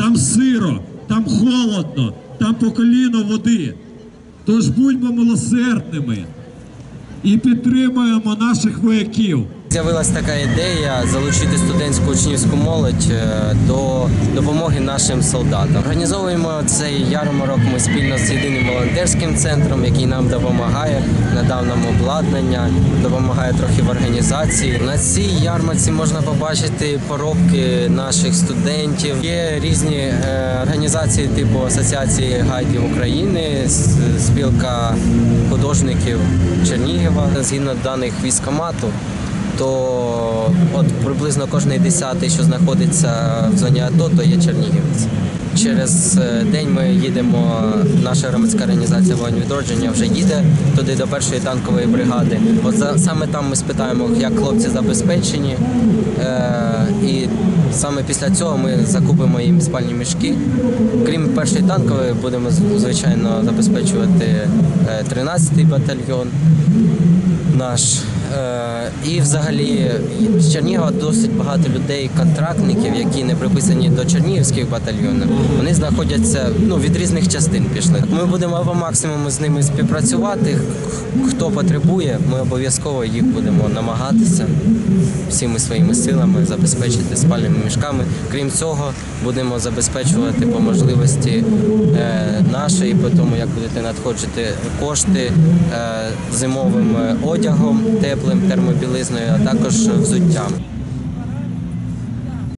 там сиро, там холодно, там по коліно води. Тож будьмо милосердними і підтримуємо наших вояків. З'явилась така ідея залучити студентську учнівську молодь е, до допомоги нашим солдатам. Організовуємо цей ярмарок ми спільно з єдиним волонтерським центром, який нам допомагає, надав нам обладнання, допомагає трохи в організації. На цій ярмарці можна побачити поробки наших студентів. Є різні е, організації, типу Асоціації гайдів України, спілка художників Чернігова. Згідно даних військомату, то от приблизно кожний десятий, що знаходиться в зоні АТО, то є чернігівець. Через е, день ми їдемо, наша громадська організація воїн відродження вже їде туди до першої танкової бригади. От за, саме там ми спитаємо, як хлопці забезпечені. Е, і саме після цього ми закупимо їм спальні мішки. Крім першої танкової, будемо звичайно забезпечувати е, 13-й батальйон наш. Е, і взагалі з Чернігова досить багато людей, контрактників, які не приписані до чернігівських батальйонів. Вони знаходяться ну, від різних частин пішли. Ми будемо по максимуму з ними співпрацювати. Хто потребує, ми обов'язково їх будемо намагатися всіми своїми силами забезпечити спальними мішками. Крім цього, будемо забезпечувати по можливості е, нашої, по тому як будете надходжити кошти е, зимовим е, одягом, теплим термобілизною, а також взуттям.